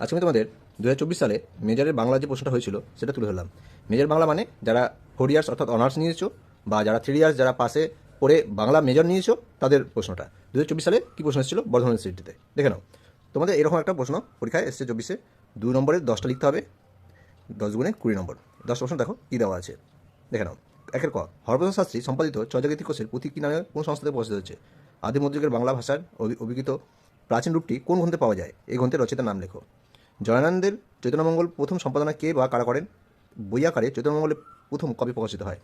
আজকে আমি তোমাদের দু হাজার চব্বিশ সালে মেজরের বাংলা যে প্রশ্নটা হয়েছিল, সেটা তুলে ধরলাম। মেজর বাংলা মানে যারা ফোর ইয়ার্স অর্থাৎ অনার্স নিয়েছো বা যারা থ্রি ইয়ার্স যারা পাশে পড়ে বাংলা মেজর নিয়েছো, তাদের প্রশ্নটা। দু হাজার চব্বিশ সালে কী প্রশ্ন এসেছিল? বর্ধমান সিটিতে দেখে নাও। তোমাদের এরকম একটা প্রশ্ন পরীক্ষায় এসছে চব্বিশে। দুই নম্বরের দশটা লিখতে হবে। দশ গুণে কুড়ি নম্বর। দশ প্রশ্ন দেখো, কী দেওয়া আছে? দেখে নাও। একের ক, হরপ্রসাদ শাস্ত্রী সম্পাদিত চর্যাগীতি কোষের পুঁথি কি নামে কোন সংস্থাতে প্রকাশিত হচ্ছে আদি মধ্যযুগের বাংলা ভাষার অভি- অভিহিত প্রাচীন রূপটি কোন গ্রন্থে পাওয়া যায়? এই গ্রন্থের রচিতার নাম লেখো। জয়ানন্দের চৈতন্যমঙ্গল প্রথম সম্পাদনা কে বা কারা করেন? বই আকারে চৈতন্যমঙ্গলে প্রথম কবি প্রকাশিত হয়।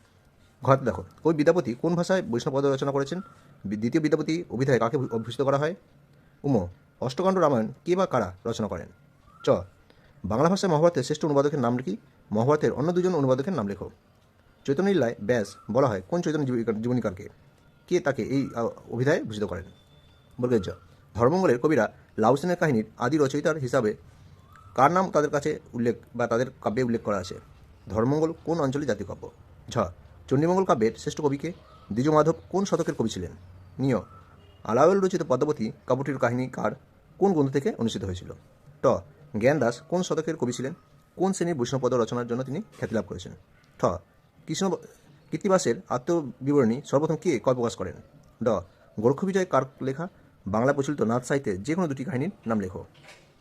ঘর দেখো কবি বিদ্যাপতি কোন ভাষায় বৈষ্ণবপদ রচনা করেছেন? দ্বিতীয় বিদ্যাপতি অভিধায় কাকে অভ্যুষিত করা হয়? উম, অষ্টকাণ্ড রামায়ণ কে বা কারা রচনা করেন? চ, বাংলা ভাষায় মহাভারতের শ্রেষ্ঠ অনুবাদকের নাম কি? মহাভারতের অন্য দুজন অনুবাদকের নাম লেখো। চৈতন্য লীলায় ব্যাস বলা হয় কোন চৈতন্য জীবনীকারকে? কে তাকে এই অভিধায় ভূষিত করেন? বর্গের ধর্মঙ্গলের কবিরা লাউসেনের কাহিনীর আদি রচয়িতার হিসাবে কার নাম তাদের কাছে উল্লেখ বা তাদের কাব্যে উল্লেখ করা আছে? ধর্মঙ্গল কোন অঞ্চলে জাতীয় কাব্য? ঝ. চণ্ডীমঙ্গল কাব্যের শ্রেষ্ঠ কবিকে দ্বিজ মাধব কোন শতকের কবি ছিলেন? নিয় আলাউল রচিত পদ্মাবতী কাব্যটির কাহিনী কার? কোন গ্রন্থ থেকে অনুষ্ঠিত হয়েছিল? ট. জ্ঞান দাস কোন শতকের কবি ছিলেন? কোন শ্রেণির বৈষ্ণবপদ রচনার জন্য তিনি খ্যাতি লাভ করেছেন? ঠ. কৃষ্ণ কৃত্তিবাসের আত্মবিবরণী সর্বপ্রথম কে কয় প্রকাশ করেন? ড. গোরক্ষ বিজয় কার লেখা? বাংলা প্রচলিত নাথ সাহিত্যের যে কোনো দুটি কাহিনীর নাম লেখো।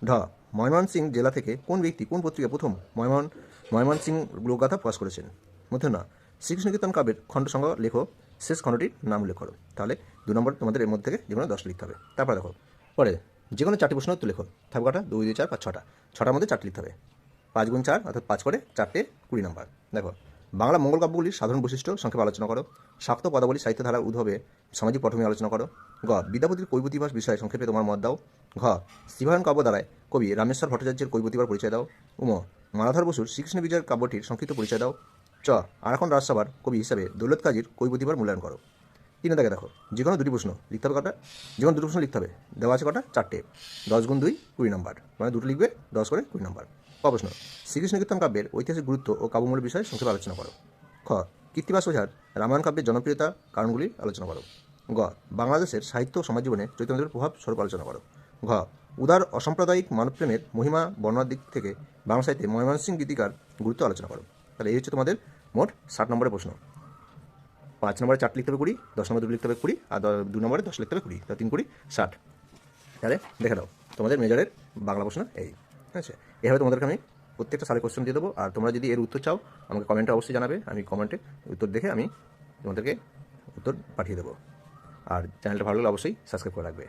ঢ. ময়মনসিং জেলা থেকে কোন ব্যক্তি কোন পত্রিকা প্রথম ময়মন ময়মনসিং লোকগাথা প্রকাশ করেছেন? মধ্যে না শ্রীকৃষ্ণ কীর্তন কাব্যের খণ্ড সংঘ লেখো। শেষ খণ্ডটির নাম উল্লেখ করো। তাহলে দু নম্বর তোমাদের এর মধ্যে থেকে যে কোনো দশটা লিখতে হবে। তারপর দেখো, পরে যে কোনো চারটি প্রশ্ন উত্তর লেখো। থাকবে দুই দুই, চার, পাঁচ, ছটা। ছটার মধ্যে চারটি লিখতে হবে। পাঁচ গুণ চার, অর্থাৎ পাঁচ করে চারটে কুড়ি নম্বর। দেখো বাংলা মঙ্গল কাব্যগুলির সাধারণ বৈশিষ্ট্য সংক্ষেপে আলোচনা করো। শাক্ত পদাবলী সাহিত্য ধারার উদ্ভবে সামাজিক পটভূমি আলোচনা করো। গ বিদ্যাপতির কৈবতিবাস বিষয়ে সংক্ষেপে তোমার মত দাও। ঘ, শিবায়ন কাব্য দ্বারায় কবি রামেশ্বর ভট্টাচার্যের কৈবতিবার পরিচয় দাও। উম, মালাধর বসুর শ্রীকৃষ্ণ বিজয়ের কাব্যটির সংক্ষিপ্ত পরিচয় দাও। চ আরাখন রাজসভার কবি হিসাবে দৌলত কাজীর কৈবতিবার মূল্যায়ন করো। তিনে দেখে দেখো, যে কোনো দুটি প্রশ্ন লিখতে হবে কটা? যে কোনো দুটো প্রশ্ন লিখতে হবে। দেওয়া আছে কটা? চারটে। দশ গুণ দুই, কুড়ি নম্বর। মানে দুটো লিখবে, দশ করে কুড়ি নম্বর। প্রশ্ন শ্রীকৃষ্ণ কীর্তন কাব্যের ঐতিহাসিক গুরুত্ব ও কাব্যমূল্য বিষয়ে সংক্ষেপে আলোচনা করো। খ, কীর্তিবাস ওঝার রামায়ণ কাব্যের জনপ্রিয়তা কারণগুলি আলোচনা করো। গ, বাংলাদেশের সাহিত্য ও সমাজ জীবনে চৈতন্যের প্রভাব স্বরূপ আলোচনা করো। ঘ, উদার অসাম্প্রদায়িক মানবপ্রেমের মহিমা বর্ণার দিক থেকে বাংলা সাহিত্যে ময়মনসিং গীতিকার গুরুত্ব আলোচনা করো। তাহলে এই হচ্ছে তোমাদের মোট ষাট নম্বরের প্রশ্ন। পাঁচ নম্বরে চারটে লিখতে হবে কুড়ি, দশ নম্বরে দুটো লিখতে হবে কুড়ি, আর দ- দু নম্বরে দশ লিখতে হবে কুড়ি তা তিন কুড়ি, ষাট। তাহলে দেখে দাও তোমাদের মেজরের বাংলা প্রশ্ন এই। ঠিক আছে? এভাবে তোমাদেরকে আমি প্রত্যেকটা সালে কোশ্চেন দিয়ে দেবো। আর তোমরা যদি এর উত্তর চাও, আমাকে কমেন্টে অবশ্যই জানাবে। আমি কমেন্টে উত্তর দেখে আমি তোমাদেরকে উত্তর পাঠিয়ে দেবো। আর চ্যানেলটা ভালো লাগলে অবশ্যই সাবস্ক্রাইব করে রাখবে।